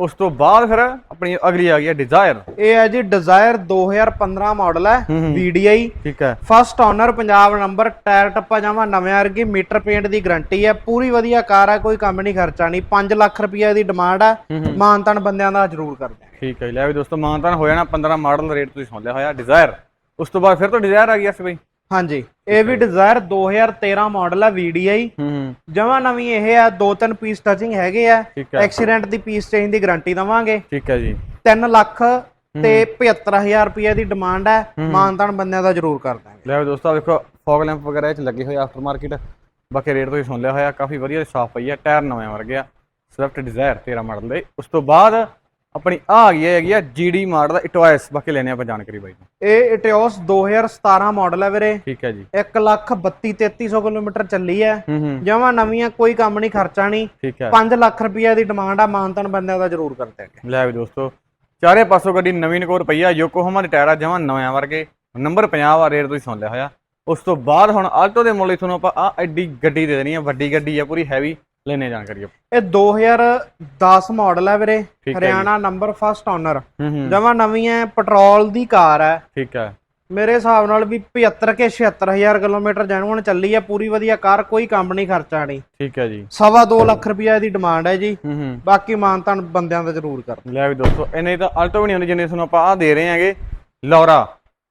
Speaker 2: ਉਸ ਤੋਂ ਬਾਅਦ ਫਿਰ ਆਪਣੀ ਅਗਲੀ ਆ ਗਈ ਆ ਡਿਜ਼ਾਇਰ
Speaker 1: ਇਹ ਹੈ ਜੀ ਡਿਜ਼ਾਇਰ 2015 ਮਾਡਲ ਹੈ
Speaker 2: ਹੂੰ ਹੂੰ।
Speaker 1: VDI
Speaker 2: ਠੀਕ ਹੈ।
Speaker 1: First owner Punjab number tyre ਟੱਪਾ ਜਾਵਾ ਨਵੇਂ ਵਰਗੀ ਮੀਟਰ ਪੇਂਟ ਦੀ ਗਾਰੰਟੀ ਹੈ। ਪੂਰੀ ਵਧੀਆ ਕਾਰ ਹੈ ਕੋਈ ਕੰਮ ਨਹੀਂ ਖਰਚਾ ਨਹੀਂ। 5 ਲੱਖ ਰੁਪਏ ਦੀ ਡਿਮਾਂਡ ਹੈ।
Speaker 2: ਹੂੰ ਹੂੰ।
Speaker 1: ਮਾਨਤਨ ਬੰਦਿਆਂ ਦਾ ਜ਼ਰੂਰ ਕਰ ਦਿਆਂਗੇ।
Speaker 2: ਠੀਕ ਹੈ ਲੈ ਵੀ ਦੋਸਤੋ ਮਾਨਤਾਨ ਹੋ ਜਾਣਾ 15 ਮਾਡਲ ਰੇਟ ਤੁਸੀਂ ਸੁਣ ਲਿਆ ਹੋਇਆ ਡਿਜ਼ਾਇਰ ਉਸ ਤੋਂ ਬਾਅਦ ਫਿਰ ਤੋਂ ਡਿਜ਼ਾਇਰ ਆ ਗਈ ਐਸ ਬਈ।
Speaker 1: ਹਾਂਜੀ। ਇਹ ਵੀ ਡਿਜ਼ਾਇਰ 2013 ਮਾਡਲ ਹੈ VDI
Speaker 2: ਹੂੰ
Speaker 1: ਜਮਾ ਨਵੀਂ ਇਹ ਆ ਦੋ ਤਿੰਨ ਪੀਸ ਟਚਿੰਗ ਹੈਗੇ ਆ। ਐਕਸੀਡੈਂਟ ਦੀ ਪੀਸ ਚੇਂਜ ਦੀ ਗਾਰੰਟੀ ਦਵਾਂਗੇ।
Speaker 2: ਠੀਕ ਹੈ ਜੀ।
Speaker 1: 3 ਲੱਖ ਤੇ 75000 ਰੁਪਏ ਦੀ ਡਿਮਾਂਡ ਹੈ ਮਾਨਤਨ ਬੰਦਿਆਂ ਦਾ ਜ਼ਰੂਰ ਕਰ ਦਾਂਗੇ।
Speaker 2: ਲੈ ਦੋਸਤੋ ਵੇਖੋ ਫੌਗ ਲੈਂਪ ਵਗੈਰਾ ਇਹ ਚ ਲੱਗੇ ਹੋਏ ਆਫਟਰ ਮਾਰਕੀਟ ਬਾਕੀ ਰੇਟ ਤੁਸੀਂ ਸੁਣ ਲਿਆ ਹੋਇਆ ਕਾਫੀ ਵਧੀਆ ਸਾਫ਼ ਪਈ ਆ ਟਾਇਰ ਨਵੇਂ ਵਰਗੇ ਆ। ਸਵਿਫਟ ਡਿਜ਼ਾਇਰ 13 ਮਾਡਲ ਦੇ। ਉਸ ਤੋਂ ਬਾਅਦ ਆਪਣੀ ਆ ਆ ਗਈ ਹੈਗੀ ਆ ਜੀਡੀ ਮਾਡਲ ਦਾ ਇਟਵਾਇਸ ਬਾਕੀ ਲੈਣੇ ਆਪਾਂ ਜਾਣਕਾਰੀ ਬਾਈ
Speaker 1: ਇਹ ਇਟਿਓਸ 2017 ਮਾਡਲ ਹੈ ਵੀਰੇ।
Speaker 2: ਠੀਕ ਹੈ ਜੀ।
Speaker 1: 1 ਲੱਖ 32 3300 ਕਿਲੋਮੀਟਰ ਚੱਲੀ ਹੈ ਜਮਾ ਨਵੀਂ ਆ ਕੋਈ ਕੰਮ ਨਹੀਂ ਖਰਚਾ ਨਹੀਂ।
Speaker 2: ਠੀਕ ਹੈ।
Speaker 1: 5 ਲੱਖ ਰੁਪਏ ਦੀ ਡਿਮਾਂਡ ਆ ਮਾਨਤਨ ਬੰਦਿਆਂ ਦਾ ਜ਼ਰੂਰ ਕਰ ਦਿਆਂਗੇ
Speaker 2: ਲੈ ਵੀ ਦੋਸਤੋ ਚਾਰੇ ਪਾਸੋਂ ਗੱਡੀ ਨਵੀਂ ਨਕੋਰ ਪਈ ਆ ਯੋਕੋਹਾਮਾ ਦੇ ਟਾਇਰ ਆ ਜਮਾਂ ਨਵੇਂ ਵਰਗੇ। ਨੰਬਰ 50 ਆ ਰੇਟ ਤੁਸੀਂ ਸੁਣ ਲਿਆ ਹੋਇਆ। ਉਸ ਤੋਂ ਬਾਅਦ ਹੁਣ ਆਲਟੋ ਦੇ ਮੁੱਲ ਤੁਹਾਨੂੰ ਆਪਾਂ ਆ ਐਡੀ ਗੱਡੀ ਦੇ ਦੇਣੀ ਆ ਵੱਡੀ ਗੱਡੀ ਆ ਪੂਰੀ ਹੈਵੀ ਲੈਣੇ ਜਾਣਕਾਰੀ ਆਪਾਂ।
Speaker 1: ਇਹ 2010 ਮਾਡਲ ਹੈ ਵੀਰੇ। ਹਰਿਆਣਾ ਨੰਬਰ ਫਸਟ ਓਨਰ ਜਮਾ ਨਵੀਂ ਹੈ ਪੈਟਰੋਲ ਦੀ ਕਾਰ ਹੈ
Speaker 2: ਠੀਕ ਹੈ
Speaker 1: ਮੇਰੇ ਹਿਸਾਬ ਨਾਲ ਵੀ 75 ਕੇ 76000 ਕਿਲੋਮੀਟਰ ਜੈਨੂਨ ਚੱਲੀ ਹੈ ਪੂਰੀ ਵਧੀਆ ਕਾਰ ਕੋਈ ਕੰਪਨੀ ਖਰਚਾ ਨਹੀਂ।
Speaker 2: ਠੀਕ ਹੈ ਜੀ।
Speaker 1: ਸਵਾ 2 ਲੱਖ ਰੁਪਇਆ ਇਹਦੀ ਡਿਮਾਂਡ ਹੈ ਜੀ ਬਾਕੀ ਮਾਨਤਾਨ ਬੰਦਿਆਂ ਦਾ ਜ਼ਰੂਰ ਕਰ
Speaker 2: ਲੈ ਵੀ ਦੋਸਤੋ ਇਹਨੇ ਤਾਂ ਅਲਟੋ ਵੀ ਨਹੀਂ ਹੁੰਦੀ ਜਿੰਨੇ ਤੁਹਾਨੂੰ ਆਪਾਂ ਆ ਦੇ ਰਹੇ ਹਾਂਗੇ ਲੌਰਾ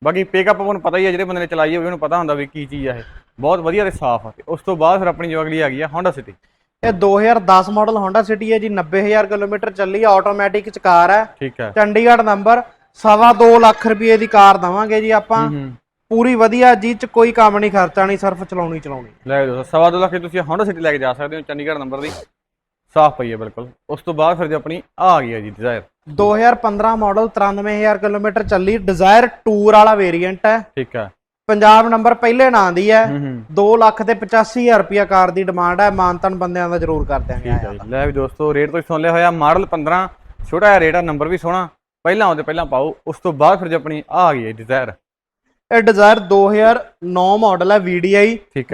Speaker 2: ਬਾਕੀ ਪਿਕਅਪ ਨੂੰ ਪਤਾ ਹੀ ਹੈ ਜਿਹੜੇ ਬੰਦੇ ਨੇ ਚਲਾਈ ਹੋਵੇ ਉਹਨੂੰ ਪਤਾ ਹੁੰਦਾ ਵੀ ਕੀ ਚੀਜ਼ ਆ ਇਹ। ਬਹੁਤ ਵਧੀਆ ਤੇ ਸਾਫ਼ ਆ। ਉਸ ਤੋਂ ਬਾਅਦ ਫਿਰ ਆਪਣੀ ਜੋ ਅਗਲੀ ਆ ਗਈ ਆ Honda City
Speaker 1: ਇਹ 2010 ਮਾਡਲ Honda City ਹੈ ਜੀ 90000 ਕਿਲੋਮੀਟਰ ਚੱਲੀ ਹੈ ਆਟੋਮੈਟਿਕ ਚ ਕਾਰ ਹੈ।
Speaker 2: ਠੀਕ ਹੈ।
Speaker 1: ਚੰਡੀਗੜ੍ਹ ਨੰਬਰ ਸਵਾ 2 ਲੱਖ ਰੁਪਏ ਦੀ ਕਾਰ ਦਵਾਂਗੇ ਜੀ ਆਪਾਂ। ਪੂਰੀ ਵਧੀਆ ਜੀ ਚ ਕੋਈ ਕੰਮ ਨਹੀਂ ਖਰਚਾ ਨਹੀਂ ਸਿਰਫ ਚਲਾਉਣੀ ਚਲਾਉਣੀ।
Speaker 2: ਲੈ ਦੋਸਤੋ ਸਵਾ ਦੋ ਲੱਖ ਦੀ ਤੁਸੀਂ Honda City ਲੈ ਕੇ ਜਾ ਸਕਦੇ ਹੋ ਚੰਡੀਗੜ੍ਹ ਨੰਬਰ ਦੀ। ਸਾਫ਼ ਪਈ ਹੈ ਬਿਲਕੁਲ। ਉਸ ਤੋਂ ਬਾਅਦ ਫਿਰ ਜੋ ਆਪਣੀ ਆ ਆ ਗਈ ਹੈ ਜੀ ਡਿਜ਼ਾਇਰ
Speaker 1: 2015 ਮਾਡਲ 93000 ਕਿਲੋਮੀਟਰ ਚੱਲੀ ਡਿਜ਼ਾਇਰ ਟੂਰ ਵਾਲਾ ਵੇਰੀਐਂਟ ਹੈ।
Speaker 2: ਠੀਕ ਹੈ।
Speaker 1: ਪੰਜਾਬ ਨੰਬਰ ਪਹਿਲੇ ਨਾਂ ਦੀ ਹੈ।
Speaker 2: ਹੂੰ ਹੂੰ।
Speaker 1: 2 ਲੱਖ ਤੇ 85000 ਰੁਪਿਆ ਕਾਰ ਦੀ ਡਿਮਾਂਡ ਹੈ। ਮਾਨਤਨ ਬੰਦਿਆਂ ਦਾ ਜ਼ਰੂਰ ਕਰ ਦਿਆਂਗੇ।
Speaker 2: ਲੈ ਵੀ ਦੋਸਤੋ ਰੇਟ ਤੁਸੀਂ ਸੁਣ ਲਿਆ ਹੋਇਆ। ਮਾਡਲ 15 ਛੋਟਾ ਜਿਹਾ ਰੇਟ ਆ ਨੰਬਰ ਵੀ ਸੋਹਣਾ। ਪਹਿਲਾਂ ਆਉਂਦੇ ਪਹਿਲਾਂ ਪਾਓ। ਉਸ ਤੋਂ ਬਾਅਦ ਫਿਰ ਜੋ ਆਪਣੀ ਆ ਗਈ ਹੈ ਡਿਜ਼ਾਇਰ
Speaker 1: ਇਹ ਡਿਜ਼ਾਇਰ 2009 ਮਾਡਲ ਹੈ VDI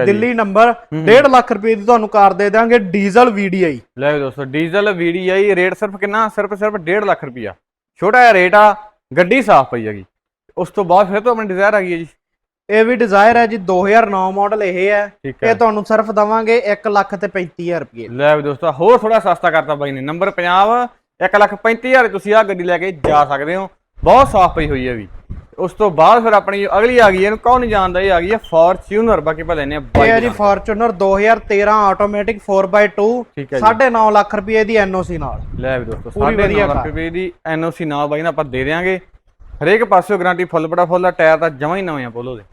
Speaker 1: ਦਿੱਲੀ ਨੰਬਰ 1.5 ਲੱਖ ਰੁਪਏ ਦੀ ਤੁਹਾਨੂੰ ਕਾਰ ਦੇ ਦਾਂਗੇ ਡੀਜ਼ਲ VDI
Speaker 2: ਲੈ ਵੀ ਦੋਸਤੋ ਡੀਜ਼ਲ VDI ਰੇਟ ਸਿਰਫ ਕਿੰਨਾ? ਸਿਰਫ ਸਿਰਫ 1.5 ਲੱਖ ਰੁਪਿਆ ਛੋਟਾ ਜਿਹਾ ਰੇਟ ਆ ਗੱਡੀ ਸਾਫ਼ ਪਈ ਹੈਗੀ। ਉਸ ਤੋਂ ਬਾਅਦ ਫਿਰ ਤੋਂ ਆਪਣੀ ਡਿਜ਼ਾਇਰ ਆ ਗਈ ਹੈ ਜੀ।
Speaker 1: ਇਹ ਵੀ ਡਿਜ਼ਾਇਰ ਹੈ ਜੀ 2009 ਮਾਡਲ ਇਹ ਹੈ। ਇਹ ਤੁਹਾਨੂੰ ਸਿਰਫ ਦਵਾਂਗੇ 1 ਲੱਖ ਤੇ 35000 ਰੁਪਏ।
Speaker 2: ਲੈ ਵੀ ਦੋਸਤੋ ਹੋਰ ਥੋੜਾ ਸਸਤਾ ਕਰਤਾ ਬਾਈ ਨੇ। ਨੰਬਰ 50 1 ਲੱਖ 35000 ਤੁਸੀਂ ਆ ਗੱਡੀ ਲੈ ਕੇ ਜਾ ਸਕਦੇ ਹੋ। ਬਹੁਤ ਸਾਫ਼ ਪਈ ਹੋਈ ਹੈ ਵੀ। ਉਸ ਤੋਂ ਬਾਅਦ ਫਿਰ ਆਪਣੀ ਅਗਲੀ ਆ ਗਈ ਇਹਨੂੰ ਕੌਣ ਨਹੀਂ ਜਾਣਦਾ ਇਹ ਆ ਗਈ ਹੈ ਫੋਰਚੂਨਰ ਬਾਕੀ ਪਾ ਲੈਨੇ ਆ
Speaker 1: ਇਹ ਹੈ ਜੀ ਫੋਰਚੂਨਰ 2013 ਆਟੋਮੈਟਿਕ 4x2
Speaker 2: ਠੀਕ ਹੈ ਜੀ।
Speaker 1: 9.5 ਲੱਖ ਰੁਪਏ ਦੀ ਐਨਓਸੀ ਨਾਲ।
Speaker 2: ਲੈ ਵੀ ਦੋਸਤੋ
Speaker 1: ਪੂਰੀ
Speaker 2: 9.5
Speaker 1: ਵਧੀਆ
Speaker 2: ਲੱਖ। ਰੁਪਏ ਦੀ ਐਨਓਸੀ ਨਾਲ ਬਾਈ ਨਾ ਆਪਾਂ ਦੇ ਦੇਾਂਗੇ ਹਰੇਕ ਪਾਸਿਓਂ ਗਾਰੰਟੀ ਫੁੱਲ ਬੜਾ ਫੁੱਲ ਆ ਟਾਇਰ ਤਾਂ ਜਮਾਂ ਹੀ ਨਵੇਂ ਆ ਪੋਲੋ ਦੇ।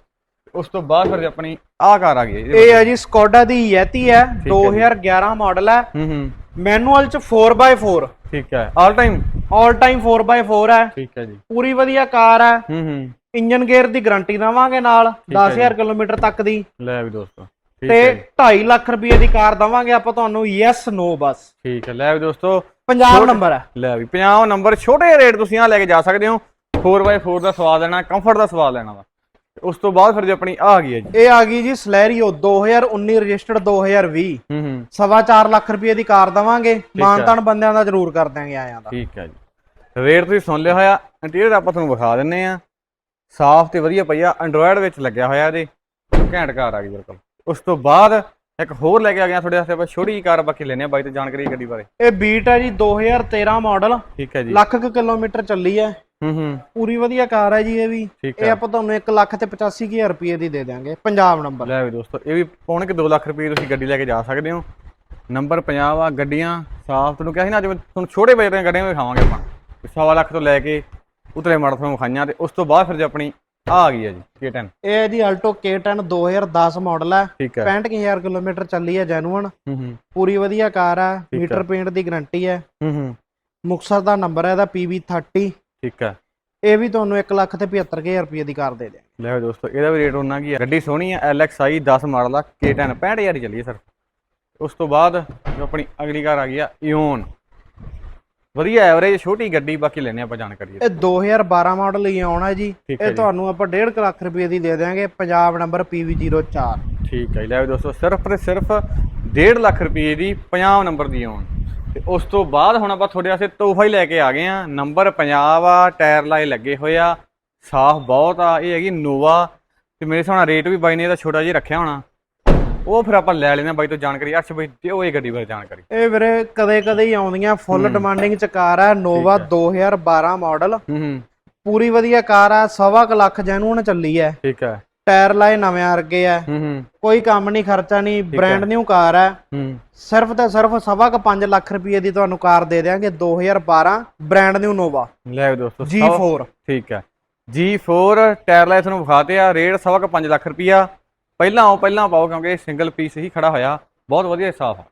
Speaker 2: ਉਸ ਤੋਂ ਬਾਅਦ ਫਿਰ ਆਪਣੀ ਆਹ ਕਾਰ ਆ ਗਈ
Speaker 1: ਇਹ ਹੈ ਜੀ ਸਕੋਡਾ ਦੀ ਯੈਤੀ ਹੈ 2011 ਮਾਡਲ ਹੈ।
Speaker 2: ਹੂੰ ਹੂੰ।
Speaker 1: ਮੈਨੂਅਲ ਚ 4x4
Speaker 2: ਠੀਕ ਹੈ। All time
Speaker 1: all time 4x4 ਹੈ।
Speaker 2: ਠੀਕ ਹੈ ਜੀ।
Speaker 1: ਪੂਰੀ ਵਧੀਆ ਕਾਰ ਹੈ।
Speaker 2: ਹੂੰ ਹੂੰ।
Speaker 1: ਇੰਜਨ ਗੇਅਰ ਦੀ ਗਾਰੰਟੀ ਦਵਾਂਗੇ ਨਾਲ
Speaker 2: ਹੈ
Speaker 1: 10000 ਕਿਲੋਮੀਟਰ ਤੱਕ ਦੀ।
Speaker 2: ਲੈ ਵੀ ਦੋਸਤੋ
Speaker 1: ਤੇ
Speaker 2: ਹੈ ਜੀ,
Speaker 1: 2.5 ਲੱਖ ਰੁਪਏ ਦੀ ਕਾਰ ਦਵਾਂਗੇ ਆਪਾਂ ਤੁਹਾਨੂੰ ਯੈਸ ਨੋ ਬਸ।
Speaker 2: ਠੀਕ ਹੈ ਲੈ ਵੀ ਦੋਸਤੋ।
Speaker 1: ਪੰਜਾਬ ਨੰਬਰ ਹੈ।
Speaker 2: ਲੈ ਵੀ 50 ਨੰਬਰ ਛੋਟੇ ਰੇਟ ਤੁਸੀਂ ਆ ਲੈ ਕੇ ਜਾ ਸਕਦੇ ਹੋ। 4x4 ਦਾ ਸਵਾਦ ਲੈਣਾ ਕੰਫਰਟ ਦਾ ਸਵਾਦ ਲੈਣਾ ਵਾ। ਉਸ ਤੋਂ ਬਾਅਦ ਫਿਰ ਜੇ ਆਪਣੀ ਆ ਗਈ ਹੈ ਜੀ।
Speaker 1: ਇਹ ਆ ਗਈ ਜੀ ਸਲੈਰੀਓ 2019 ਰਜਿਸਟਰਡ 2020
Speaker 2: ਹੂੰ ਹੂੰ।
Speaker 1: ਸਵਾ 4 ਲੱਖ ਰੁਪਏ ਦੀ ਕਾਰ ਦਵਾਂਗੇ। ਮਾਨਤਾਨ ਬੰਦਿਆਂ ਦਾ ਜ਼ਰੂਰ ਕਰ ਦਿਆਂਗੇ ਆਇਆਂ ਦਾ।
Speaker 2: ਠੀਕ ਹੈ ਜੀ। ਰੇਟ ਤੁਸੀਂ ਸੁਣ ਲਿਆ ਹੋਇਆ। ਇੰਟੀਰੀਅਰ ਆਪਾਂ ਤੁਹਾਨੂੰ ਵਿਖਾ ਦਿੰਨੇ ਆ। ਸਾਫ਼ ਤੇ ਵਧੀਆ ਪਈ ਆ। ਐਂਡਰੋਇਡ ਵਿੱਚ ਲੱਗਿਆ ਹੋਇਆ ਇਹਦੇ ਘੈਂਟ ਕਾਰ ਆ ਗਈ ਬਿਲਕੁਲ। ਉਸ ਤੋਂ ਬਾਅਦ ਇੱਕ ਹੋਰ ਲੈ ਕੇ ਆ ਗਿਆ ਤੁਹਾਡੇ ਵਾਸਤੇ। ਆਪਾਂ ਛੋਟੀ ਕਾਰ ਬਾਕੀ ਲੈਨੇ ਆ ਬਾਈ ਤੇ ਜਾਣਕਾਰੀ ਗੱਡੀ ਬਾਰੇ।
Speaker 1: ਇਹ ਬੀਟ ਹੈ ਜੀ 2013 ਮਾਡਲ।
Speaker 2: ਠੀਕ ਹੈ ਜੀ।
Speaker 1: ਲੱਖ ਕੁ ਕਿਲੋਮੀਟਰ ਚੱਲੀ ਹੈ।
Speaker 2: ਹੂੰ ਹੂੰ।
Speaker 1: ਪੂਰੀ ਵਧੀਆ ਕਾਰ ਹੈ ਜੀ ਇਹ ਵੀ। ਇਹ ਆਪਾਂ ਤੁਹਾਨੂੰ 1 ਲੱਖ ਤੇ 85000 ਰੁਪਏ ਦੀ ਦੇ ਦਿਆਂਗੇ ਪੰਜਾਬ ਨੰਬਰ
Speaker 2: ਲੈ ਵੀ ਦੋਸਤੋ ਇਹ ਵੀ ਪੌਣੇ ਕਿ 2 ਲੱਖ ਰੁਪਏ ਤੁਸੀਂ ਗੱਡੀ ਲੈ ਕੇ ਜਾ ਸਕਦੇ ਹੋ। ਨੰਬਰ 50 ਆ ਗੱਡੀਆਂ ਸਾਫ਼ ਤੁਹਾਨੂੰ ਕਿਹਾ ਸੀ ਨਾ ਅੱਜ ਤੁਹਾਨੂੰ ਛੋਟੇ ਬਜਟ ਦੀਆਂ ਗੱਡੀਆਂ ਵੀ ਖਾਵਾਂਗੇ ਆਪਾਂ। ਸਵਾ ਲੱਖ ਤੋਂ ਲੈ ਕੇ ਉਤਲੇ ਮਾਡਲ ਤੁਹਾਨੂੰ ਵਿਖਾਈਆਂ ਤੇ ਉਸ ਤੋਂ ਬਾਅਦ ਫਿਰ ਜੇ ਆਪਣੀ ਆ ਆ ਗਈ ਹੈ ਜੀ K10
Speaker 1: ਇਹ ਹੈ ਜੀ ਆਲਟੋ K10 2010 ਮਾਡਲ ਹੈ।
Speaker 2: ਠੀਕ ਹੈ।
Speaker 1: 65000 ਕਿਲੋਮੀਟਰ ਚੱਲੀ ਹੈ
Speaker 2: ਹੂੰ
Speaker 1: ਪੂਰੀ ਵਧੀਆ ਕਾਰ ਹੈ। ਮੀਟਰ ਪੇਂਟ ਦੀ ਗਾਰੰਟੀ ਹੈ।
Speaker 2: ਹੂੰ ਹੂੰ।
Speaker 1: ਮੁਕਤਸਰ ਦਾ ਨੰਬਰ ਹੈ ਇਹਦਾ PB30
Speaker 2: ਠੀਕ ਹੈ
Speaker 1: ਇਹ ਵੀ ਤੁਹਾਨੂੰ 1 ਲੱਖ ਤੇ 75000 ਰੁਪਏ ਦੀ ਕਾਰ ਦੇ ਦਿਆਂਗੇ।
Speaker 2: ਲੈ ਦੋਸਤੋ ਇਹਦਾ ਵੀ ਰੇਟ ਉਹਨਾਂ ਕੀ ਹੈ ਗੱਡੀ ਸੋਹਣੀ ਹੈ LXI 10 ਮਾਡਲ ਆ K10 65000 ਦੀ ਚੱਲੀ ਹੈ ਸਰ। ਉਸ ਤੋਂ ਬਾਅਦ ਜੋ ਆਪਣੀ ਅਗਲੀ ਕਾਰ ਆ ਗਈ ਆ ਇਓਨ ਵਧੀਆ ਐਵਰੇਜ ਛੋਟੀ ਗੱਡੀ ਬਾਕੀ ਲੈਣੇ ਆਪਾਂ ਜਾਣਕਾਰੀ।
Speaker 1: ਇਹ 2012 ਮਾਡਲ ਹੀ ਆਉਣਾ ਜੀ। ਇਹ। ਤੁਹਾਨੂੰ ਆਪਾਂ 1.5 ਲੱਖ ਰੁਪਏ ਦੀ ਦੇ ਦਿਆਂਗੇ ਪੰਜਾਬ ਨੰਬਰ PB04
Speaker 2: ਠੀਕ ਹੈ ਲੈ ਦੋਸਤੋ ਸਿਰਫ ਤੇ ਸਿਰਫ 1.5 ਲੱਖ ਰੁਪਏ ਦੀ 50 ਨੰਬਰ ਦੀ ਆਉਣ ਤੇ ਉਸ ਤੋਂ ਬਾਅਦ ਹੁਣ ਆਪਾਂ ਤੁਹਾਡੇ ਵਾਸਤੇ ਤੋਹਫਾ ਹੀ ਲੈ ਕੇ ਆ ਗਏ ਆ ਨੰਬਰ 50 ਆ ਟਾਇਰ ਲਾਏ ਲੱਗੇ ਹੋਏ ਆ। ਸਾਫ਼ ਬਹੁਤ ਆ ਇਹ ਹੈਗੀ ਨੋਵਾ। ਤੇ ਮੇਰੇ ਹਿਸਾਬ ਨਾਲ ਰੇਟ ਵੀ ਬਾਈ ਨੇ ਇਹਦਾ ਛੋਟਾ ਜਿਹਾ ਰੱਖਿਆ ਹੋਣਾ। ਉਹ ਫਿਰ ਆਪਾਂ ਲੈ ਲੈਣਾ ਬਾਈ ਤੋਂ ਜਾਣਕਾਰੀ। ਅਰਸ਼ ਬਾਈ ਦਿਓ ਇਹ ਗੱਡੀ ਬਾਰੇ ਜਾਣਕਾਰੀ।
Speaker 1: ਇਹ ਵੀਰੇ ਕਦੇ ਕਦੇ ਹੀ ਆਉਂਦੀਆਂ ਫੁੱਲ ਡਿਮਾਂਡਿੰਗ ਚ ਕਾਰ ਹੈ ਨੋਵਾ 2012 ਮਾਡਲ।
Speaker 2: ਹੂੰ
Speaker 1: ਪੂਰੀ ਵਧੀਆ ਕਾਰ ਹੈ ਸਵਾ ਕੁ ਲੱਖ ਜੈਨੂਨ ਚੱਲੀ ਹੈ
Speaker 2: ਠੀਕ ਹੈ
Speaker 1: ਟਾਇਰ ਲਾਏ ਨਵੇਂ ਵਰਗੇ ਹੂੰ ਕੋਈ ਕੰਮ ਨਹੀਂ ਖਰਚਾ ਨਹੀਂ ਬ੍ਰਾਂਡ ਨਿਊ ਕਾਰ ਹੂੰ। ਸਿਰਫ ਤੇ ਸਿਰਫ ਸਵਾ ਕੁ 5 ਲੱਖ ਰੁਪਏ ਦੀ ਤੁਹਾਨੂੰ ਕਾਰ ਦੇ ਦਿਆਂਗੇ 2012 ਬ੍ਰਾਂਡ ਨਿਊ ਨੋਵਾ
Speaker 2: ਲੈ ਦੋਸਤੋ ਸੌ-
Speaker 1: G4
Speaker 2: ਠੀਕ ਹੈ G4 ਟਾਇਰ ਲਾਏ ਤੁਹਾਨੂੰ ਵਿਖਾਤੇ ਆ ਰੇਟ ਸਵਾ ਕੁ 5 ਲੱਖ ਰੁਪਿਆ ਪਹਿਲਾਂ ਆਓ ਪਹਿਲਾਂ ਪਾਓ ਕਿਉਂਕਿ ਸਿੰਗਲ ਪੀਸ ਹੀ ਖੜਾ ਹੋਇਆ। ਬਹੁਤ ਵਧੀਆ ਸਾਫ਼ ਆ।